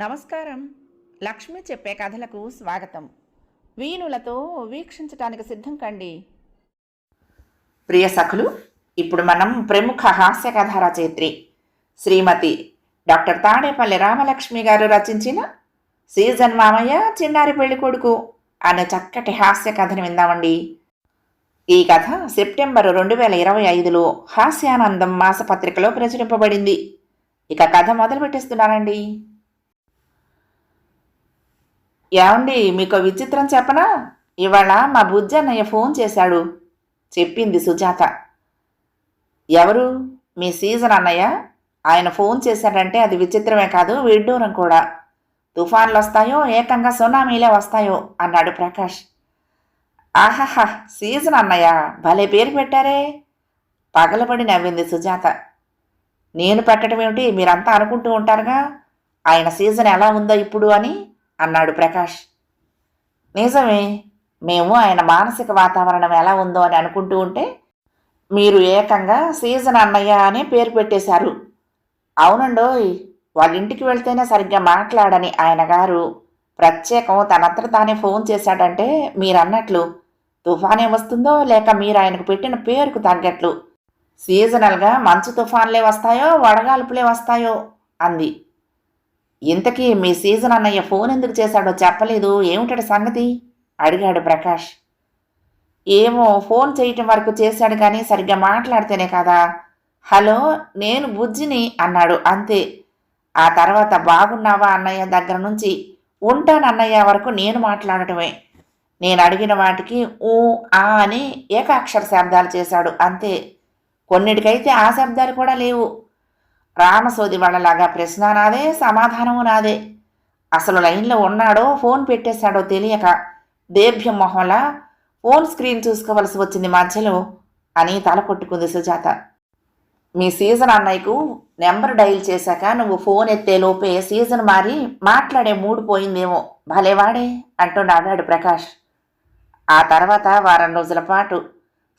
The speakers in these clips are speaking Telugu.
నమస్కారం. లక్ష్మి చెప్పే కథలకు స్వాగతం. వీణులతో వీక్షించటానికి సిద్ధం కండి. ప్రియ సఖులు ఇప్పుడు మనం ప్రముఖ హాస్య కథ రచయిత్రి శ్రీమతి డాక్టర్ తాడేపల్లి రామలక్ష్మి గారు రచించిన సీజన్ మామయ్య చిన్నారి పెళ్ళి కొడుకు అనే చక్కటి హాస్య కథను విందామండి. ఈ కథ సెప్టెంబర్ రెండు వేల ఇరవై ఐదులో హాస్యానందం మాసపత్రికలో ప్రచురింపబడింది. ఇక కథ మొదలు పెట్టేస్తున్నానండి ఏమండి మీకు విచిత్రం చెప్పనా? ఇవాళ మా బుజ్జన్నయ్య ఫోన్ చేశాడు. చెప్పింది సుజాత. ఎవరు? మీ సీజన్ అన్నయ్య? ఆయన ఫోన్ చేశాడంటే అది విచిత్రమే కాదు విడ్డూరం కూడా. తుఫాన్లు వస్తాయో ఏకంగా సునామీలే వస్తాయో అన్నాడు ప్రకాష్. ఆహాహా సీజన్ అన్నయ్య భలే పేరు పెట్టారే. పగలబడి నవ్వింది సుజాత. నేను పెట్టడం ఏమిటి మీరంతా అనుకుంటూ ఉంటారుగా? ఆయన సీజన్ ఎలా ఉందో ఇప్పుడు అని? అన్నాడు ప్రకాష్. నిజమే మేము ఆయన మానసిక వాతావరణం ఎలా ఉందో అని అనుకుంటూ ఉంటే మీరు ఏకంగా సీజన్ అన్నయ్య అనే పేరు పెట్టేశారు. అవునండోయ్ వాళ్ళ ఇంటికి వెళ్తేనే సరిగ్గా మాట్లాడని ఆయన గారు ప్రత్యేకం తనంతట తానే ఫోన్ చేశాడంటే మీరన్నట్లు తుఫానే వస్తుందో లేక మీరు ఆయనకు పెట్టిన పేరుకు తగ్గట్లు. సీజనల్గా మంచు తుఫాన్లే వస్తాయో వడగాల్పులే వస్తాయో అంది. ఇంతకీ మీ సీజన్ అన్నయ్య ఫోన్ ఎందుకు చేశాడో చెప్పలేదు. ఏమిటడు సంగతి? అడిగాడు ప్రకాష్. ఏమో ఫోన్ చేయటం వరకు చేశాడు కానీ సరిగ్గా మాట్లాడితేనే కదా. హలో నేను బుజ్జిని అన్నాడు. అంతే. ఆ తర్వాత బాగున్నావా అన్నయ్య దగ్గర నుంచి? ఉంటాను అన్నయ్య వరకు నేను మాట్లాడటమే. నేను అడిగిన వాటికి ఊ ఆ అని ఏకాక్షర శబ్దాలు చేశాడు. అంతే. కొన్నిటికైతే ఆ శబ్దాలు కూడా లేవు. రామసోది వాళ్ళలాగా ప్రశ్న నాదే సమాధానము నాదే అసలు లైన్లో ఉన్నాడో ఫోన్ పెట్టేశాడో తెలియక దేభ్యం మొహంలా ఫోన్ స్క్రీన్ చూసుకోవలసి వచ్చింది మధ్యలో. అని తల కొట్టుకుంది సుజాత. మీ సీజన్ అన్నయ్యకు నెంబర్ డైల్ చేశాక నువ్వు ఫోన్ ఎత్తే లోపే సీజన్ మారి మాట్లాడే మూడు పోయిందేమో. భలేవాడే అంటూ నవ్వాడు ప్రకాష్. ఆ తర్వాత వారం రోజుల పాటు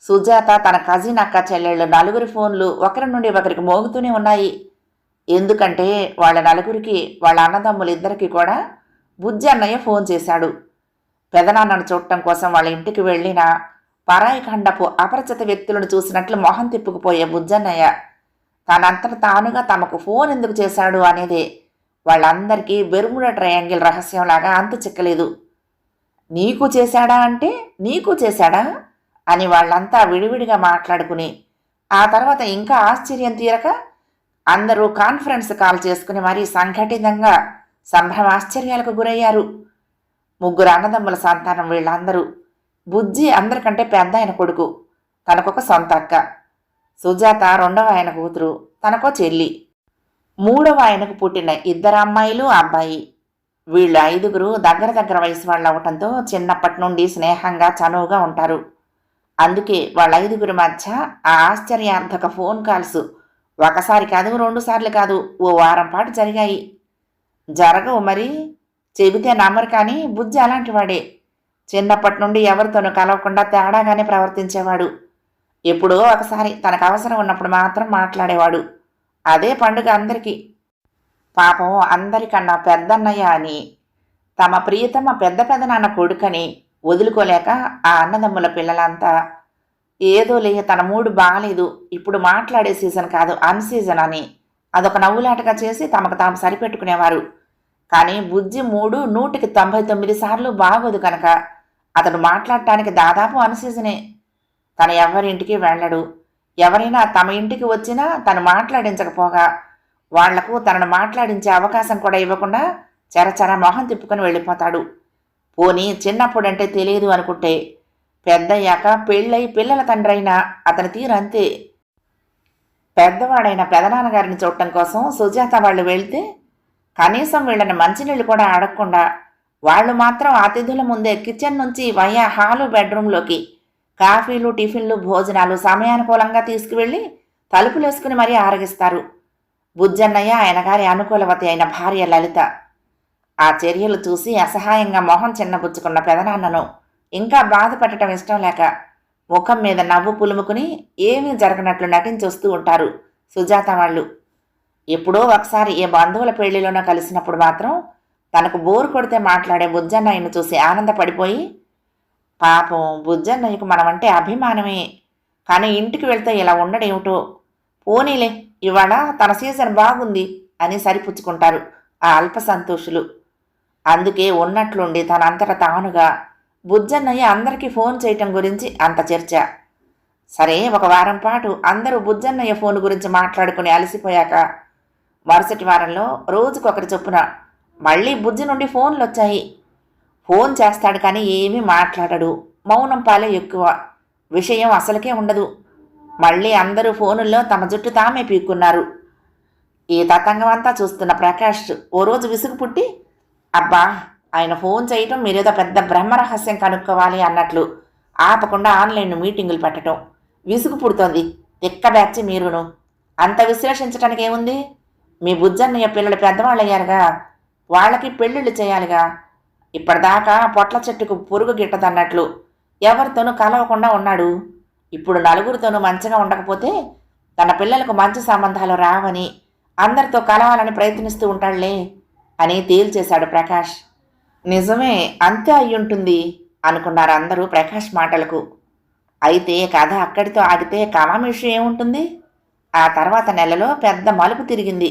సుజాత తన కజిన్ అక్క చెల్లెళ్ళు నలుగురి ఫోన్లు ఒకరి నుండి ఒకరికి మోగుతూనే ఉన్నాయి. ఎందుకంటే వాళ్ళ నలుగురికి వాళ్ళ అన్నదమ్ములిద్దరికీ కూడా బుజ్జి అన్నయ్య ఫోన్ చేశాడు. పెదనాన్నను చూడటం కోసం వాళ్ళ ఇంటికి వెళ్ళిన పరాయి ఖండపు అపరిచిత వ్యక్తులను చూసినట్లు మొహం తిప్పుకుపోయే బుజ్జన్నయ్య తనంతట తానుగా తమకు ఫోన్ ఎందుకు చేశాడు అనేదే వాళ్ళందరికీ బెరుముడ ట్రయాంగిల్ రహస్యంలాగా అంతు చిక్కలేదు. నీకు చేశాడా అంటే నీకు చేశాడా? అని వాళ్ళంతా విడివిడిగా మాట్లాడుకుని ఆ తర్వాత ఇంకా ఆశ్చర్యం తీరక అందరూ కాన్ఫరెన్స్ కాల్ చేసుకుని మరీ సంఘటితంగా సంభ్రమాశ్చర్యాలకు గురయ్యారు. ముగ్గురు అన్నదమ్ముల సంతానం వీళ్ళందరూ. బుజ్జి అందరికంటే పెద్ద ఆయన కొడుకు. తనకొక సొంత అక్క. సుజాత రెండవ ఆయన కూతురు. తనకో చెల్లి. మూడవ ఆయనకు పుట్టిన ఇద్దరు అమ్మాయిలు అబ్బాయి. వీళ్ళు ఐదుగురు దగ్గర దగ్గర వయసు వాళ్ళు అవటంతో చిన్నప్పటి నుండి స్నేహంగా చనువుగా ఉంటారు. అందుకే వాళ్ళ ఐదుగురి మధ్య ఆ ఆశ్చర్యార్థక ఫోన్ కాల్స్. ఒకసారి కాదు రెండు సార్లు కాదు ఓ వారం పాటు జరిగాయి. జరగవు మరి. చెబితే నమ్మరు కానీ బుజ్జి అలాంటివాడే చిన్నప్పటి నుండి ఎవరితోనూ కలవకుండా తేడాగానే ప్రవర్తించేవాడు. ఎప్పుడో ఒకసారి తనకు అవసరం ఉన్నప్పుడు మాత్రం మాట్లాడేవాడు. అదే పండుగ అందరికీ. పాపం అందరికన్నా పెద్దన్నయ్య అని తమ ప్రియతమ పెద్ద పెద్దనాన్న కొడుకని వదులుకోలేక ఆ అన్నదమ్ముల పిల్లలంతా ఏదో లే తన మూడు బాగాలేదు. ఇప్పుడు మాట్లాడే సీజన్ కాదు అన్ సీజన్ అని. అదొక నవ్వులాటగా చేసి తమకు తాము సరిపెట్టుకునేవారు. కానీ బుజ్జి మూడు నూటికి తొంభై తొమ్మిది సార్లు బాగోదు కనుక అతడు మాట్లాడటానికి దాదాపు అన్ సీజనే. తన ఎవరింటికి వెళ్ళడు. ఎవరైనా తమ ఇంటికి వచ్చినా తను మాట్లాడించకపోగా వాళ్ళకు తనను మాట్లాడించే అవకాశం కూడా ఇవ్వకుండా చెరచర మొహం తిప్పుకొని వెళ్ళిపోతాడు. పోనీ చిన్నప్పుడంటే తెలియదు అనుకుంటే పెద్దయ్యాక పెళ్ళై పిల్లల తండ్రైనా అతని తీరంతే. పెద్దవాడైన పెదనాన్నగారిని చూడటం కోసం సుజాత వాళ్ళు వెళ్తే కనీసం వీళ్ళని మంచినీళ్ళు కూడా అడగకుండా వాళ్ళు మాత్రం అతిథుల ముందే కిచెన్ నుంచి వయా హాలు బెడ్రూమ్లోకి కాఫీలు టిఫిన్లు భోజనాలు సమయానుకూలంగా తీసుకువెళ్ళి తలుపులేసుకుని మరీ ఆరగిస్తారు. బుజ్జన్నయ్య ఆయన గారి అనుకూలవతి అయిన భార్య లలిత. ఆ చర్యలు చూసి అసహాయంగా మొహం చిన్నబుచ్చుకున్న పెదనాన్నను ఇంకా బాధపడటం ఇష్టం లేక ముఖం మీద నవ్వు పులుముకుని ఏమీ జరగనట్లు నటించొస్తూ ఉంటారు సుజాత వాళ్ళు. ఎప్పుడో ఒకసారి ఏ బంధువుల పెళ్ళిలోనో కలిసినప్పుడు మాత్రం తనకు బోరు కొడితే మాట్లాడే బుజ్జన్నయ్యను చూసి ఆనందపడిపోయి పాపం బుజ్జన్నయ్యకు మనమంటే అభిమానమే. కానీ ఇంటికి వెళ్తే ఇలా ఉండడేమిటో? పోనీలే ఇవాళ తన సీజన్ బాగుంది అని సరిపుచ్చుకుంటారు ఆ అల్ప సంతోషులు. అందుకే ఉన్నట్లుండి తనంతట తానుగా బుజ్జన్నయ్య అందరికీ ఫోన్ చేయటం గురించి అంత చర్చ. సరే ఒక వారం పాటు అందరూ బుజ్జన్నయ్య ఫోన్ గురించి మాట్లాడుకుని అలసిపోయాక మరుసటి వారంలో రోజుకొకరు చొప్పున మళ్ళీ బుజ్జి నుండి ఫోన్లు వచ్చాయి ఫోన్ చేస్తాడు కానీ ఏమీ మాట్లాడడు. మౌనం పాలే ఎక్కువ. విషయం అసలుకే ఉండదు. మళ్ళీ అందరూ ఫోనుల్లో తమ జుట్టు తామే పీక్కున్నారు. ఈ తతంగం అంతా చూస్తున్న ప్రకాష్ ఓ రోజు విసుగు పుట్టి అబ్బా ఆయన ఫోన్ చేయటం మీరేదో పెద్ద బ్రహ్మరహస్యం కనుక్కోవాలి అన్నట్లు ఆపకుండా ఆన్లైన్ మీటింగులు పెట్టడం విసుగు పుడుతోంది. తిక్క బ్యాచ్ మీరును. అంత విశ్లేషించడానికి ఏముంది? మీ బుజ్జన్నయ్య పిల్లలు పెద్దవాళ్ళు అయ్యారుగా వాళ్ళకి పెళ్ళిళ్ళు చేయాలిగా. ఇప్పటిదాకా పొట్ల చెట్టుకు పురుగు గిట్టదన్నట్లు ఎవరితోనూ కలవకుండా ఉన్నాడు. ఇప్పుడు నలుగురితోనూ మంచిగా ఉండకపోతే తన పిల్లలకు మంచి సంబంధాలు రావని అందరితో కలవాలని ప్రయత్నిస్తూ ఉంటాడులే అని తేల్చేశాడు ప్రకాష్. నిజమే అంతే అయ్యుంటుంది అనుకున్నారు అందరూ ప్రకాష్ మాటలకు. అయితే కథ అక్కడితో ఆగితే కమామిషు ఏముంటుంది? ఆ తర్వాత నెలలో పెద్ద మలుపు తిరిగింది.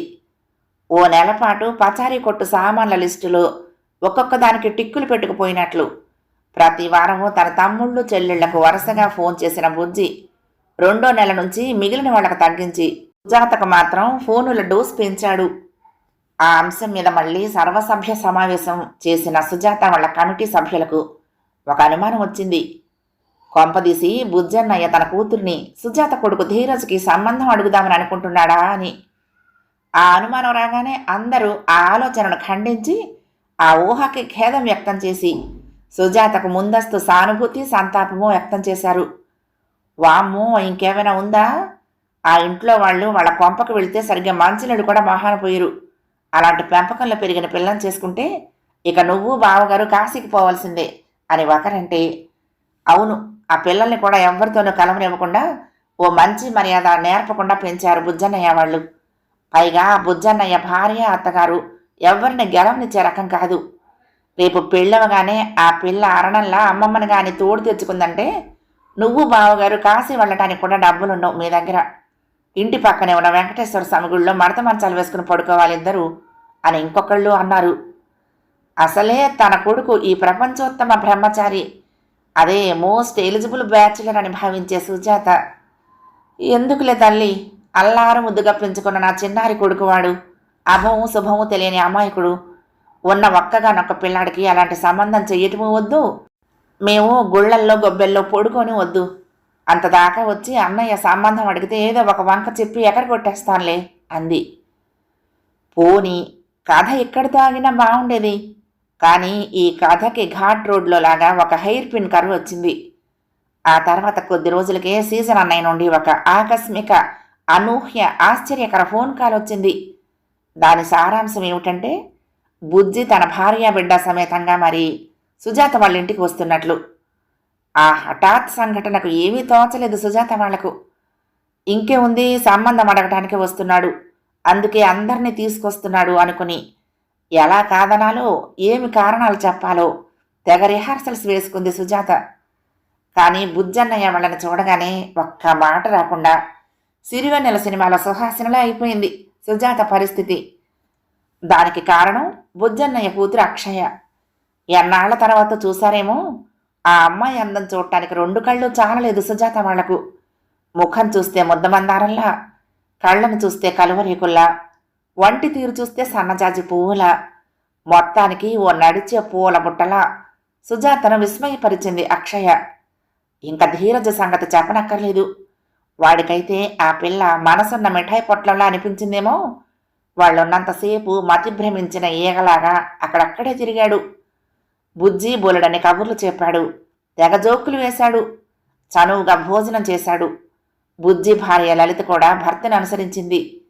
ఓ నెల పాటు పచారీ కొట్టు సామాన్ల లిస్టులో ఒక్కొక్క దానికి టిక్కులు పెట్టుకుపోయినట్లు. ప్రతి వారము తన తమ్ముళ్ళు చెల్లెళ్ళకు వరుసగా ఫోన్ చేసిన బుజ్జి రెండో నెల నుంచి మిగిలిన వాళ్ళకు తగ్గించి సుజాతకు మాత్రం ఫోనుల డోస్ పెంచాడు. ఆ అంశం మీద మళ్ళీ సర్వసభ్య సమావేశం చేసిన సుజాత వాళ్ళ కమిటీ సభ్యులకు ఒక అనుమానం వచ్చింది. కొంపదీసి బుజ్జన్నయ్య తన కూతుర్ని సుజాత కొడుకు ధీరజ్కి సంబంధం అడుగుదామని అనుకుంటున్నాడా? అని. ఆ అనుమానం రాగానే అందరూ ఆ ఆలోచనను ఖండించి ఆ ఊహకి ఖేదం వ్యక్తం చేసి సుజాతకు ముందస్తు సానుభూతి సంతాపము వ్యక్తం చేశారు. వామ్మో ఇంకేమైనా ఉందా? ఆ ఇంట్లో వాళ్ళు వాళ్ళ కొంపకు వెళితే సరిగ్గా మంచినీళ్ళు కూడా మహాన పోయారు. అలాంటి పెంపకంలో పెరిగిన పిల్లని చేసుకుంటే ఇక నువ్వు బావగారు కాశీకి పోవాల్సిందే అని ఒకరంటే అవును ఆ పిల్లల్ని కూడా ఎవరితోనూ కలవనివ్వకుండా ఓ మంచి మర్యాద నేర్పకుండా పెంచారు బుజ్జన్నయ్య వాళ్ళు. పైగా బుజ్జన్నయ్య భార్య అత్తగారు ఎవరిని గెలవనిచ్చే రకం కాదు. రేపు పెళ్ళవగానే ఆ పిల్ల అరణంలా అమ్మమ్మని కానీ తోడు తెచ్చుకుందంటే నువ్వు బావగారు కాశీ వెళ్ళటానికి కూడా డబ్బులుండవు మీ దగ్గర. ఇంటి పక్కనే ఉన్న వెంకటేశ్వర స్వామి గుడిలో మడత మంచాలు వేసుకుని పడుకోవాలి ఇద్దరు అని ఇంకొకళ్ళు అన్నారు. అసలే తన కొడుకు ఈ ప్రపంచోత్తమ బ్రహ్మచారి. అదే మోస్ట్ ఎలిజిబుల్ బ్యాచులర్ అని భావించే సుజాత. ఎందుకులే తల్లి? అల్లారు ముద్దుగా పెంచుకున్న నా చిన్నారి కొడుకువాడు. అభము శుభము తెలియని అమాయకుడు. ఉన్న ఒక్కగానొక్క పిల్లాడికి అలాంటి సంబంధం చెయ్యటము వద్దు. మేము గుళ్ళల్లో గొబ్బెల్లో పొడుకొని వద్దు. అంతదాకా వచ్చి అన్నయ్య సంబంధం అడిగితే ఏదో ఒక వంక చెప్పి ఎక్కడ కొట్టేస్తానులే అంది. పోని కథ ఎక్కడితో ఆగినా బాగుండేది. కానీ ఈ కథకి ఘాట్ రోడ్లో లాగా ఒక హెయిర్ పిన్ కరువు వచ్చింది. ఆ తర్వాత కొద్ది రోజులకే సీజన్ అన్నయ్య నుండి ఒక ఆకస్మిక అనూహ్య ఆశ్చర్యకర ఫోన్ కాల్ వచ్చింది. దాని సారాంశం ఏమిటంటే బుజ్జి తన భార్య బిడ్డ సమేతంగా మరి సుజాత వాళ్ళ ఇంటికి వస్తున్నట్లు. ఆ హఠాత్ సంఘటనకు ఏమీ తోచలేదు సుజాత వాళ్ళకు. ఇంకే ఉంది సంబంధం అడగటానికి వస్తున్నాడు. అందుకే అందరినీ తీసుకొస్తున్నాడు అనుకుని. ఎలా కాదనాలో ఏమి కారణాలు చెప్పాలో తెగ రిహార్సల్స్ వేసుకుంది సుజాత. కానీ బుజ్జన్నయ్య వాళ్ళని చూడగానే ఒక్క మాట రాకుండా సిరివెన్నెల సినిమాల సుహాసినలా అయిపోయింది సుజాత పరిస్థితి. దానికి కారణం బుజ్జన్నయ్య కూతురు అక్షయ. ఎన్నాళ్ళ తర్వాత చూసారేమో ఆ అమ్మాయి అందం చూడటానికి రెండు కళ్ళు చాలలేదు సుజాత వాళ్ళకు. ముఖం చూస్తే ముద్దమందారంలా కళ్ళను చూస్తే కలువరీకుల్లా వంటి తీరు చూస్తే సన్నజాజి పువ్వులా మొత్తానికి ఓ నడిచే పూల బుట్టలా సుజాతను విస్మయపరిచింది అక్షయ. ఇంకా ధీరజ సంగతి చెప్పనక్కర్లేదు. వాడికైతే ఆ పిల్ల మనసున్న మిఠాయి పొట్లంలా అనిపించిందేమో. వాళ్ళున్నంతసేపు మతిభ్రమించిన ఈగలాగా అక్కడక్కడే తిరిగాడు. బుజ్జి బోలెడని కబుర్లు చెప్పాడు. తెగ జోకులు వేశాడు. చనువుగా భోజనం చేశాడు. బుజ్జి భార్య లలిత కూడా భర్తను అనుసరించింది.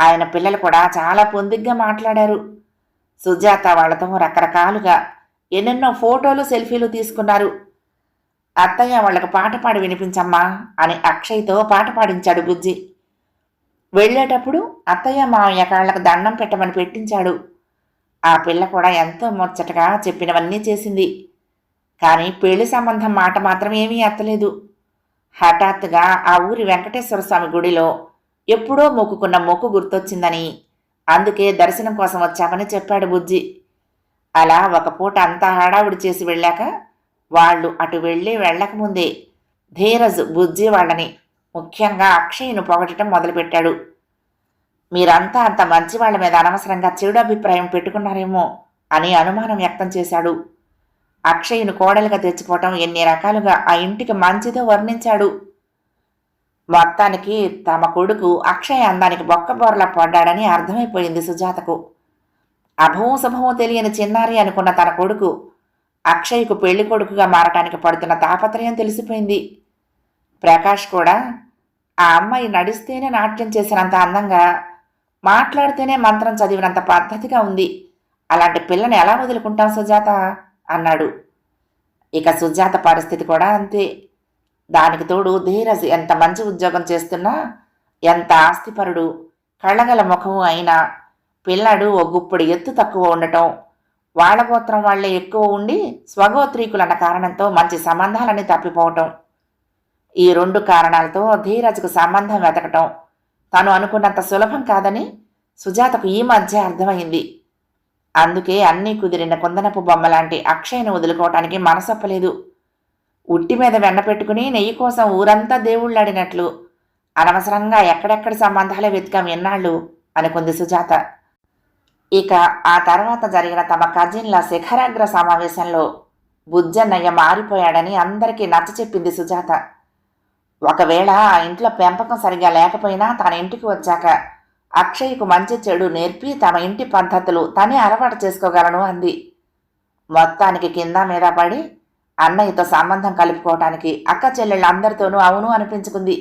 ఆయన పిల్లలు కూడా చాలా పొందిగ్గా మాట్లాడారు. సుజాత వాళ్ళతో రకరకాలుగా ఎన్నెన్నో ఫోటోలు సెల్ఫీలు తీసుకున్నారు. అత్తయ్య వాళ్ళకు పాట పాడి వినిపించమ్మా అని అక్షయ్తో పాట పాడించాడు బుజ్జి. వెళ్ళేటప్పుడు అత్తయ్య మామయ్య కాళ్ళకు దండం పెట్టమని పెట్టించాడు. ఆ పిల్ల కూడా ఎంతో ముచ్చటగా చెప్పినవన్నీ చేసింది. కానీ పెళ్ళి సంబంధం మాట మాత్రం ఏమీ ఎత్తలేదు హఠాత్తుగా ఆ ఊరి వెంకటేశ్వర స్వామి గుడిలో ఎప్పుడో మొక్కుకున్న మొక్కు గుర్తొచ్చిందని అందుకే దర్శనం కోసం వచ్చామని చెప్పాడు బుజ్జి. అలా ఒక పూట అంతా హడావుడి చేసి వెళ్ళాక వాళ్ళు అటు వెళ్ళి వెళ్ళకముందే ధీరజ్ బుజ్జి వాళ్ళని ముఖ్యంగా అక్షయ్ను పొగటం మొదలుపెట్టాడు. మీరంతా అంత మంచి వాళ్ళ మీద అనవసరంగా చెడు అభిప్రాయం పెట్టుకున్నారేమో అని అనుమానం వ్యక్తం చేశాడు. అక్షయ్ను కోడలుగా తెచ్చుకోవటం ఎన్ని రకాలుగా ఆ ఇంటికి మంచిదో వర్ణించాడు. మొత్తానికి తమ కొడుకు అక్షయ్ అందానికి బొక్కబోర్లా పడ్డాడని అర్థమైపోయింది సుజాతకు. అభవం శుభమో తెలియని చిన్నారి అనుకున్న తన కొడుకు అక్షయ్కు పెళ్ళి కొడుకుగా మారటానికి పడుతున్న తాపత్రయం తెలిసిపోయింది. ప్రకాష్ కూడా ఆ అమ్మాయి నడిస్తేనే నాట్యం చేసినంత అందంగా మాట్లాడితేనే మంత్రం చదివినంత పద్ధతిగా ఉంది. అలాంటి పిల్లని ఎలా వదులుకుంటాం సుజాత? అన్నాడు. ఇక సుజాత పరిస్థితి కూడా అంతే. దానికి తోడు ధీరజ్ ఎంత మంచి ఉద్యోగం చేస్తున్నా ఎంత ఆస్తిపరుడు కళ్ళగల ముఖము అయినా పిల్లాడు ఓ గుప్పుడు ఎత్తు తక్కువ ఉండటం వాళ్ళ గోత్రం వాళ్ళే ఎక్కువ ఉండి స్వగోత్రీకులన్న కారణంతో మంచి సంబంధాలని తప్పిపోవటం. ఈ రెండు కారణాలతో ధీరజ్కు సంబంధం వెతకటం తను అనుకున్నంత సులభం కాదని సుజాతకు ఈ మధ్య అర్థమైంది. అందుకే అన్నీ కుదిరిన కుందనపు బొమ్మలాంటి అక్షయ్ను వదులుకోవటానికి మనసొప్పలేదు. ఉట్టి మీద వెన్న పెట్టుకుని నెయ్యి కోసం ఊరంతా దేవుళ్ళాడినట్లు అనవసరంగా ఎక్కడెక్కడ సంబంధాలే వెతికాం ఎన్నాళ్ళు అనుకుంది సుజాత. ఇక ఆ తర్వాత జరిగిన తమ కజిన్ల శిఖరాగ్ర సమావేశంలో బుజ్జన్నయ్య మారిపోయాడని అందరికీ నచ్చ చెప్పింది సుజాత. ఒకవేళ ఆ ఇంట్లో పెంపకం సరిగా లేకపోయినా తన ఇంటికి వచ్చాక అక్షయ్కు మంచి చెడు నేర్పి తమ ఇంటి పద్ధతులు తనే అలవాటు చేసుకోగలను అంది. మొత్తానికి కింద మీద పడి అన్నయ్యతో సంబంధం కలుపుకోవటానికి అక్క చెల్లెళ్ళందరితోనూ అవును అనిపించుకుంది.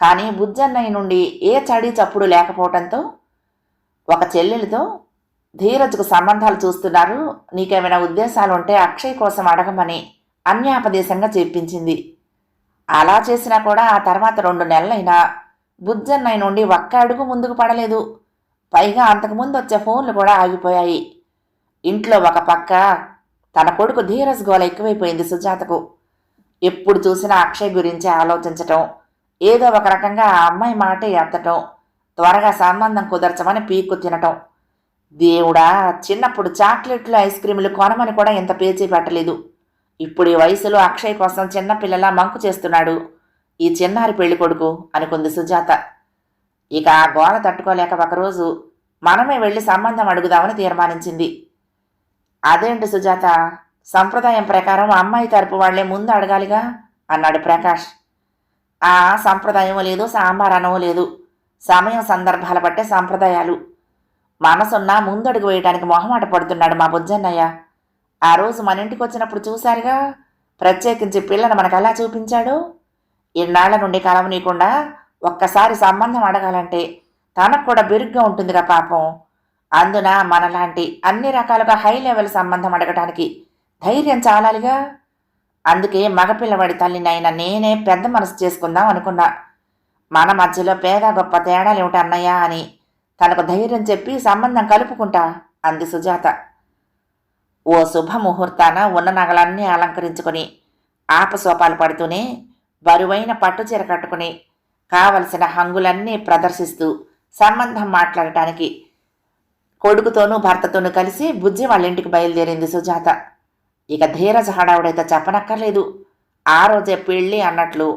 కానీ బుజ్జన్నయ్య నుండి ఏ చడి చప్పుడు లేకపోవటంతో ఒక చెల్లెలితో ధీరజ్కు సంబంధాలు చూస్తున్నారు నీకేమైనా ఉద్దేశాలు ఉంటే అక్షయ్ కోసం అడగమని అన్యాపదేశంగా చెప్పించింది. అలా చేసినా కూడా ఆ తర్వాత రెండు నెలలైనా బుజ్జన్నయ్య నుండి ఒక్క అడుగు ముందుకు పడలేదు. పైగా అంతకుముందు వచ్చే ఫోన్లు కూడా ఆగిపోయాయి. ఇంట్లో ఒక పక్క తన కొడుకు ధీరస్ గోల ఎక్కువైపోయింది సుజాతకు. ఎప్పుడు చూసినా అక్షయ్ గురించి ఆలోచించటం ఏదో ఒక రకంగా ఆ అమ్మాయి మాటే ఎత్తటం త్వరగా సంబంధం కుదర్చమని పీక్కు తినటం. దేవుడా చిన్నప్పుడు చాక్లెట్లు ఐస్ క్రీములు కొనమని కూడా ఇంత పేచీ పెట్టలేదు. ఇప్పుడు ఈ వయసులో అక్షయ్ కోసం చిన్నపిల్లలా మంకు చేస్తున్నాడు. ఈ చిన్నారి పెళ్ళి కొడుకు అనుకుంది సుజాత. ఇక ఆ గోల తట్టుకోలేక ఒకరోజు మనమే వెళ్ళి సంబంధం అడుగుదామని తీర్మానించింది. అదేంటి సుజాత? సంప్రదాయం ప్రకారం అమ్మాయి తరపు వాళ్ళే ముందు అడగాలిగా? అన్నాడు ప్రకాష్. ఆ సంప్రదాయం లేదు సాంబారనో లేదు. సమయం సందర్భాల బట్టే సంప్రదాయాలు. మనసున్నా ముందడుగు వేయడానికి మొహమాట పడుతున్నాడు మా బుజ్జన్నయ్య. ఆ రోజు మన ఇంటికి వచ్చినప్పుడు చూశారుగా? ప్రత్యేకించి పిల్లను మనకు ఎలా చూపించాడు? ఇన్నాళ్ళ నుండి కలవనీయకుండా ఒక్కసారి సంబంధం అడగాలంటే తనకు కూడా బిరుగ్గా ఉంటుందిగా పాపం. అందున మనలాంటి అన్ని రకాలుగా హై లెవెల్ సంబంధం అడగటానికి ధైర్యం చాలాలిగా? అందుకే మగపిల్లవాడి తల్లిని అయిన నేనే పెద్ద మనసు చేసుకుందాం అనుకున్నా. మన మధ్యలో పేద గొప్ప తేడాలు ఏమిటి అన్నయ్యా అని తనకు ధైర్యం చెప్పి సంబంధం కలుపుకుంటా అంది సుజాత. ఓ శుభముహూర్తాన ఉన్న నగలన్నీ అలంకరించుకొని ఆపసోపాలు పడుతూనే బరువైన పట్టుచీర కట్టుకుని కావలసిన హంగులన్నీ ప్రదర్శిస్తూ సంబంధం మాట్లాడటానికి కొడుకుతోనూ భర్తతోనూ కలిసి బుజ్జి వాళ్ళ ఇంటికి బయలుదేరింది సుజాత. ఇక ధీరజ హడావుడైతే చెప్పనక్కర్లేదు. ఆ రోజే పెళ్ళి అన్నట్లు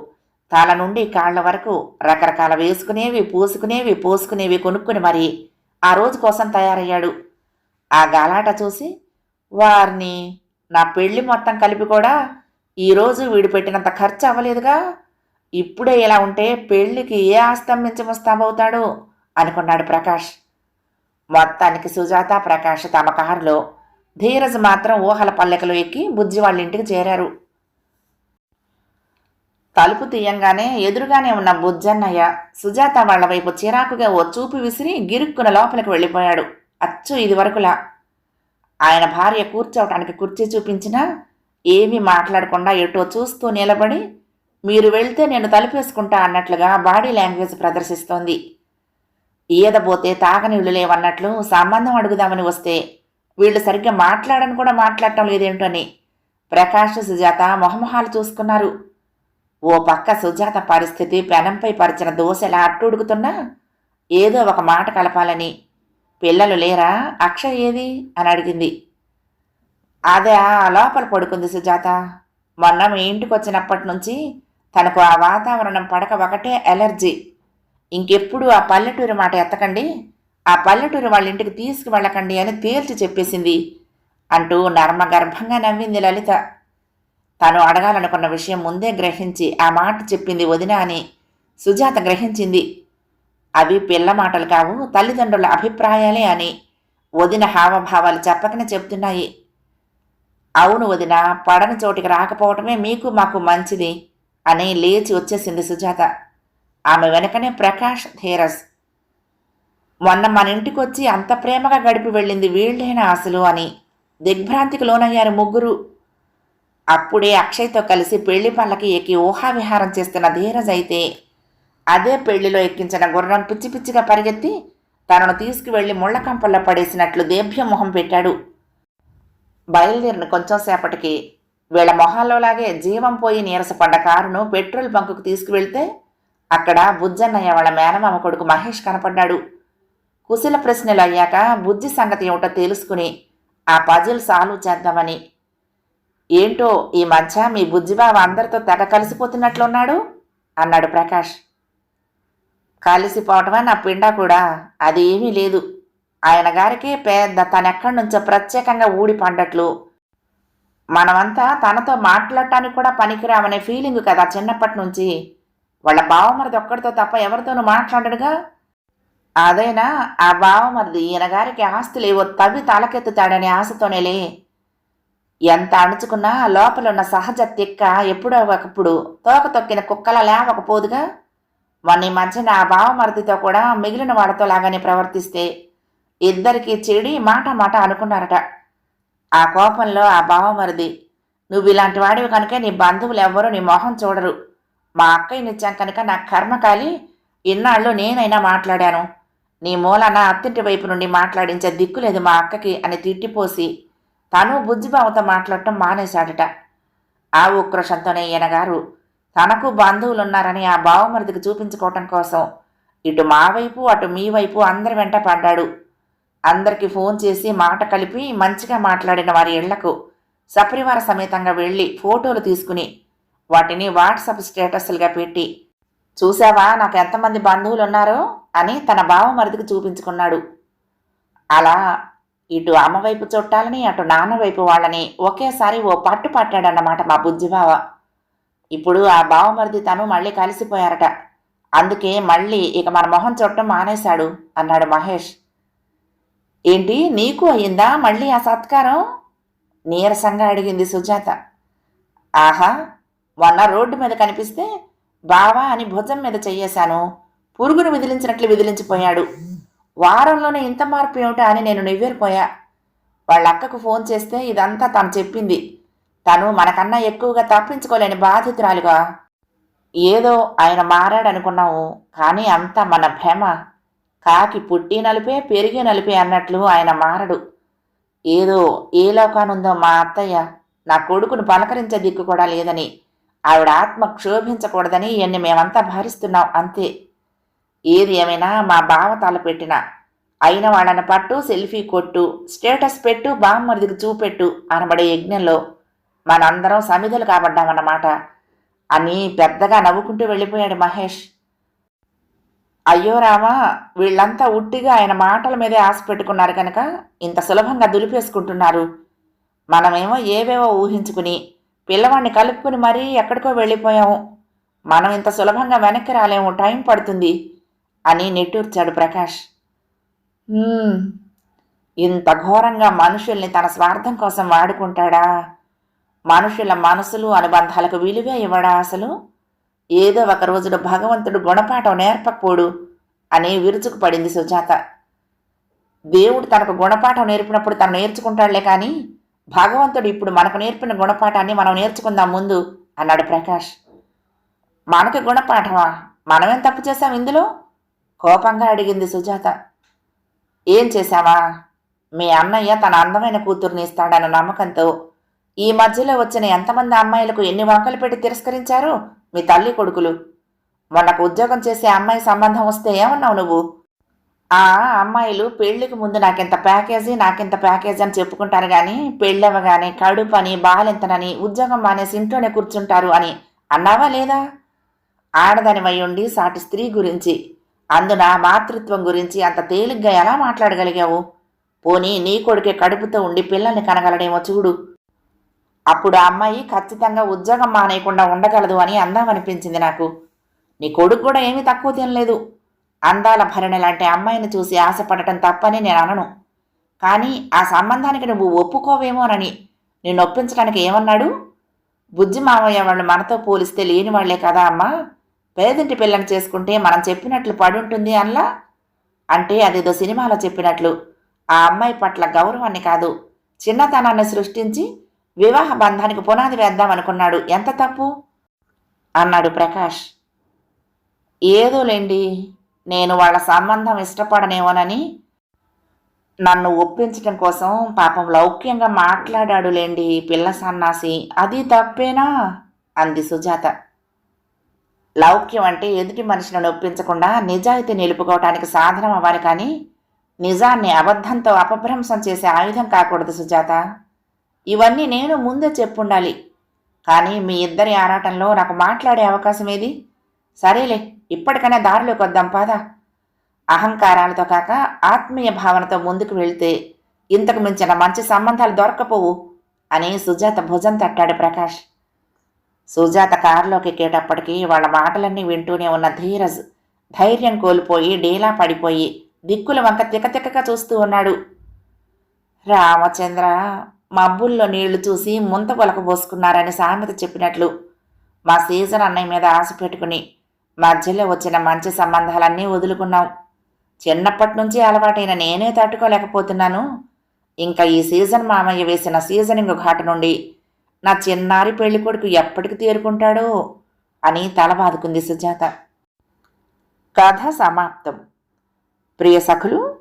తల నుండి కాళ్ళ వరకు రకరకాల వేసుకునేవి పూసుకునేవి పోసుకునేవి కొనుక్కుని మరి ఆ రోజు కోసం తయారయ్యాడు. ఆ గాలాట చూసి వారిని నా పెళ్ళి మొత్తం కలిపి కూడా ఈరోజు వీడు పెట్టినంత ఖర్చు అవ్వలేదుగా. ఇప్పుడే ఇలా ఉంటే పెళ్ళికి ఏ ఆస్తంభించి ముస్తాబవుతాడు అనుకున్నాడు ప్రకాష్. మొత్తానికి సుజాత ప్రకాష్ తమ కారులో ధీరజ్ మాత్రం ఊహల పల్లెకలు ఎక్కి బుజ్జి వాళ్ళ ఇంటికి చేరారు. తలుపు తీయంగానే ఎదురుగానే ఉన్న బుజ్జన్నయ్య సుజాత వాళ్ళ వైపు చిరాకుగా ఓ చూపు విసిరి గిరుక్కున లోపలికి వెళ్ళిపోయాడు. అచ్చు ఇది వరకులా ఆయన భార్య కూర్చోవటానికి కుర్చీ చూపించినా ఏమీ మాట్లాడకుండా ఎటో చూస్తూ నిలబడి మీరు వెళ్తే నేను తలుపేసుకుంటా అన్నట్లుగా బాడీ లాంగ్వేజ్ ప్రదర్శిస్తోంది. ఈయదపోతే తాగనీళ్ళు లేవన్నట్లు సంబంధం అడుగుదామని వస్తే వీళ్ళు సరిగ్గా మాట్లాడని కూడా మాట్లాడటం లేదేంటని ప్రకాష్ సుజాత మొహమొహాలు చూసుకున్నారు. ఓ పక్క సుజాత పరిస్థితి పెనంపై పరిచిన దోశలా అట్టుడుగుతున్నా ఏదో ఒక మాట కలపాలని పిల్లలు లేరా? అక్షయ్ ఏది? అని అడిగింది. అదే ఆ లోపల పడుకుంది సుజాత. మొన్న మీ ఇంటికి వచ్చినప్పటి నుంచి తనకు ఆ వాతావరణం పడక ఒకటే ఎలర్జీ. ఇంకెప్పుడు ఆ పల్లెటూరి మాట ఎత్తకండి. ఆ పల్లెటూరు వాళ్ళ ఇంటికి తీసుకువెళ్ళకండి అని తేల్చి చెప్పేసింది అంటూ నర్మగర్భంగా నవ్వింది లలిత. తను అడగాలనుకున్న విషయం ముందే గ్రహించి ఆ మాట చెప్పింది వదిన అని సుజాత గ్రహించింది. అవి పిల్ల మాటలు కావు తల్లిదండ్రుల అభిప్రాయాలే అని వదిన హావభావాలు చెప్పకనే చెప్తున్నాయి. అవును వదిన పడని చోటికి రాకపోవటమే మీకు మాకు మంచిది అని లేచి వచ్చేసింది సుజాత. ఆమె వెనకనే ప్రకాష్ ధీరస్ మొన్న మన ఇంటికి వచ్చి అంత ప్రేమగా గడిపి వెళ్ళింది వీళ్ళేనా అసలు అని దిగ్భ్రాంతికి లోనయ్యారు ముగ్గురు. అప్పుడే అక్షయ్తో కలిసి పెళ్ళి పళ్ళకి ఎక్కి ఊహావిహారం చేస్తున్న ధీరజ్ అయితే అదే పెళ్ళిలో ఎక్కించిన గుర్రం పిచ్చి పిచ్చిగా పరిగెత్తి తనను తీసుకువెళ్ళి ముళ్ళకంపల్లో పడేసినట్లు దేభ్యం మొహం పెట్టాడు. బయలుదేరిన కొంచెం సేపటికి వీళ్ళ మొహాల్లోలాగే జీవం పోయి నీరసపడ్డ కారును పెట్రోల్ బంకుకు తీసుకువెళ్తే అక్కడ బుజ్జన్నయ్య వాళ్ళ మేనమామ కొడుకు మహేష్ కనపడ్డాడు. కుశల ప్రశ్నలు అయ్యాక బుజ్జి సంగతి ఏమిటో తెలుసుకుని ఆ పజిల్ సాల్వ్ చేద్దామని. ఏంటో ఈ మధ్య మీ బుజ్జిబావ అందరితో తెగ కలిసిపోతున్నట్లున్నాడు? అన్నాడు ప్రకాష్. కలిసిపోవటమే నా పిండా కూడా. అది ఏమీ లేదు. ఆయన గారికి పెద్ద తనెక్కడి నుంచో ప్రత్యేకంగా ఊడి పండట్లు. మనమంతా తనతో మాట్లాడటానికి కూడా పనికిరామనే ఫీలింగ్ కదా చిన్నప్పటి నుంచి. వాళ్ళ బావమరిది ఒక్కడితో తప్ప ఎవరితోనూ మాట్లాడడుగా? అదైనా? ఆ బావమరిది ఈయన గారికి ఆస్తులు ఏవో తవ్వి తలకెత్తుతాడనే ఆశతోనేలే. ఎంత అణుచుకున్నా లోపలున్న సహజ తిక్క ఎప్పుడో ఒకప్పుడు తోక తొక్కిన కుక్కల లేవకపోదుగా? వాణ్ణి ఈ మధ్యన బావమరిదితో కూడా మిగిలిన వాడితో లాగానే ప్రవర్తిస్తే ఇద్దరికి చెడి మాట మాట అనుకున్నారట. ఆ కోపంలో ఆ బావమరిది నువ్వు ఇలాంటి వాడివి కనుక నీ బంధువులు ఎవ్వరూ నీ మొహం చూడరు. మా అక్కయ్యనిచ్చాం కనుక నా కర్మ కాలి ఇన్నాళ్ళు నేనైనా మాట్లాడాను. నీ మూలన అత్తింటి వైపు నుండి మాట్లాడించే దిక్కులేదు మా అక్కకి అని తిట్టిపోసి తను బుజ్జిబావతో మాట్లాడటం మానేశాడట. ఆ ఉక్రోషంతోనే ఈయనగారు తనకు బంధువులున్నారని ఆ బావమరిదికి చూపించుకోవటం కోసం ఇటు మా వైపు అటు మీ వైపు అందరి వెంట పడ్డాడు. అందరికీ ఫోన్ చేసి మాట కలిపి మంచిగా మాట్లాడిన వారి ఇళ్ళకు సపరివార సమేతంగా వెళ్ళి ఫోటోలు తీసుకుని వాటిని వాట్సాప్ స్టేటస్లుగా పెట్టి చూసావా నాకు ఎంతమంది బంధువులు ఉన్నారో అని తన బావమరిదికి చూపించుకున్నాడు. అలా ఇటు అమ్మవైపు చుట్టాలని అటు నాన్న వైపు వాళ్ళని ఒకేసారి ఓ పట్టు పట్టాడన్నమాట మా బుజ్జిబావ ఇప్పుడు ఆ బావమరిది తను మళ్ళీ కలిసిపోయారట. అందుకే మళ్ళీ ఇక మన మొహం చూడటం మానేశాడు అన్నాడు మహేష్. ఏంటి నీకు అయిందా మళ్ళీ ఆ సత్కారం? నీరసంగా అడిగింది సుజాత. ఆహా మొన్న రోడ్డు మీద కనిపిస్తే బావా అని భుజం మీద చెయ్యేశాను. పురుగును విదిలించినట్లు విదిలించిపోయాడు. వారంలోనే ఇంత మార్పు ఏమిటా అని నేను నివ్వేరిపోయా. వాళ్ళ అక్కకు ఫోన్ చేస్తే ఇదంతా తను చెప్పింది. తను మనకన్నా ఎక్కువగా తప్పించుకోలేని బాధితురాలుగా. ఏదో ఆయన మారాడనుకున్నావు కానీ అంతా మన భ్రమ. కాకి పుట్టి నలిపే పెరిగి నలిపే అన్నట్లు ఆయన మారడు. ఏదో ఏ లోకానుందో మా అత్తయ్య నా కొడుకును పలకరించే దిక్కు కూడా లేదని ఆవిడ ఆత్మ క్షోభించకూడదని ఇవన్నీ మేమంతా భరిస్తున్నాం అంతే. ఏది ఏమైనా మా బావ తలపెట్టిన అయిన వాళ్ళని పట్టు సెల్ఫీ కొట్టు స్టేటస్ పెట్టు బామ్మరిదికి చూపెట్టు అనబడే యజ్ఞంలో మనందరం సమిధులు కాబడ్డామన్నమాట. అని పెద్దగా నవ్వుకుంటూ వెళ్ళిపోయాడు మహేష్. అయ్యో రామా వీళ్ళంతా ఉట్టిగా ఆయన మాటల మీదే ఆశ పెట్టుకున్నారు కనుక ఇంత సులభంగా దులిపేసుకుంటున్నారు. మనమేమో ఏవేవో ఊహించుకుని పిల్లవాడిని కలుపుకుని మరీ ఎక్కడికో వెళ్ళిపోయాము. మనం ఇంత సులభంగా వెనక్కి రాలేము టైం పడుతుంది అని నెట్టూర్చాడు ప్రకాష్. ఇంత ఘోరంగా మనుషుల్ని తన స్వార్థం కోసం వాడుకుంటాడా? మనుషుల మనసులు అనుబంధాలకు విలువే ఇవ్వడా అసలు? ఏదో ఒక రోజున భగవంతుడు గుణపాఠం నేర్పకపోడు అని విరుచుకు పడింది సుజాత. దేవుడు తనకు గుణపాఠం నేర్పినప్పుడు తను నేర్చుకుంటాడులే కానీ భగవంతుడు ఇప్పుడు మనకు నేర్పిన గుణపాఠాన్ని మనం నేర్చుకుందాం ముందు అన్నాడు ప్రకాష్. మనకి గుణపాఠమా? మనమేం తప్పు చేశాం ఇందులో? కోపంగా అడిగింది సుజాత. ఏం చేశావా? మీ అన్నయ్య తన అందమైన కూతుర్ని ఇస్తాడన్న నమ్మకంతో ఈ మధ్యలో వచ్చిన ఎంతమంది అమ్మాయిలకు ఎన్ని వంకలు పెట్టి తిరస్కరించారు మీ తల్లి కొడుకులు. వాళ్ళకు ఉద్యోగం చేసే అమ్మాయి సంబంధం వస్తే ఏమన్నావు నువ్వు? ఆ అమ్మాయిలు పెళ్ళికి ముందు నాకింత ప్యాకేజీ నాకింత ప్యాకేజీ అని చెప్పుకుంటారు కానీ పెళ్ళవగానే కడుపని బాలెంతనని ఉద్యోగం మానేసి ఇంట్లోనే కూర్చుంటారు అని అన్నావా లేదా? ఆడదానివై ఉండి సాటి స్త్రీ గురించి అందున మాతృత్వం గురించి అంత తేలిగ్గా ఎలా మాట్లాడగలిగావు? పోనీ నీ కొడుకే కడుపుతో ఉండి పిల్లల్ని కనగలడేమో చూడు. అప్పుడు ఆ అమ్మాయి ఖచ్చితంగా ఉద్యోగం మానేయకుండా ఉండగలదు అని అందం అనిపించింది నాకు. నీ కొడుకు కూడా ఏమీ తక్కువ తినలేదు. అందాల భరణి లాంటి అమ్మాయిని చూసి ఆశపడటం తప్పని నేను అనను. కానీ ఆ సంబంధానికి నువ్వు ఒప్పుకోవేమోనని నేను ఒప్పించడానికి ఏమన్నాడు? బుజ్జి మామయ్య వాళ్ళు మనతో పోలిస్తే లేని వాళ్ళే కదా అమ్మా. పేదింటి పిల్లని చేసుకుంటే మనం చెప్పినట్లు పడుంటుంది అన్లా? అంటే అదేదో సినిమాలో చెప్పినట్లు. ఆ అమ్మాయి పట్ల గౌరవాన్ని కాదు చిన్నతనాన్ని సృష్టించి వివాహ బంధానికి పునాది వేద్దాం అనుకున్నాడు. ఎంత తప్పు? అన్నాడు ప్రకాష్. ఏదోలేండి నేను వాళ్ళ సంబంధం ఇష్టపడనేమోనని నన్ను ఒప్పించటం కోసం పాపం లౌక్యంగా మాట్లాడాడులేండి పిల్ల సన్నాసి. అది తప్పేనా? అంది సుజాత. లౌక్యం అంటే ఎదుటి మనిషిని నొప్పించకుండా నిజాయితీ నిలుపుకోవటానికి సాధనం అవ్వాలి కానీ నిజాన్ని అబద్ధంతో అపభ్రంశం చేసే ఆయుధం కాకూడదు సుజాత. ఇవన్నీ నేను ముందే చెప్పుండాలి. కానీ మీ ఇద్దరి ఆరాటంలో నాకు మాట్లాడే అవకాశం ఏది? సరేలే ఇప్పటికైనా దారిలోకి వద్దాం పాదా. అహంకారాలతో కాక ఆత్మీయ భావనతో ముందుకు వెళ్తే ఇంతకు మించిన మంచి సంబంధాలు దొరకపోవు అని సుజాత భుజం తట్టాడు ప్రకాష్. సుజాత కారులోకి ఎక్కేటప్పటికీ వాళ్ళ మాటలన్నీ వింటూనే ఉన్న ధీరజ్ ధైర్యం కోల్పోయి డేలా పడిపోయి దిక్కుల వంక తికతికగా చూస్తూ ఉన్నాడు. రామచంద్ర మబ్బుల్లో నీళ్ళు చూసి ముంత పోసుకున్నారని సామెత చెప్పినట్లు మా సీజన్ అన్నయ్య మీద ఆశ పెట్టుకుని మధ్యలో వచ్చిన మంచి సంబంధాలన్నీ వదులుకున్నాం. చిన్నప్పటి నుంచి అలవాటైన నేనే తట్టుకోలేకపోతున్నాను. ఇంకా ఈ సీజన్ మామయ్య వేసిన సీజనింగ్ ఘాటు నుండి నా చిన్నారి పెళ్ళి కొడుకు ఎప్పటికి తేరుకుంటాడో అని తల బాదుకుంది సుజాత. కథ సమాప్తం. ప్రియ సఖులు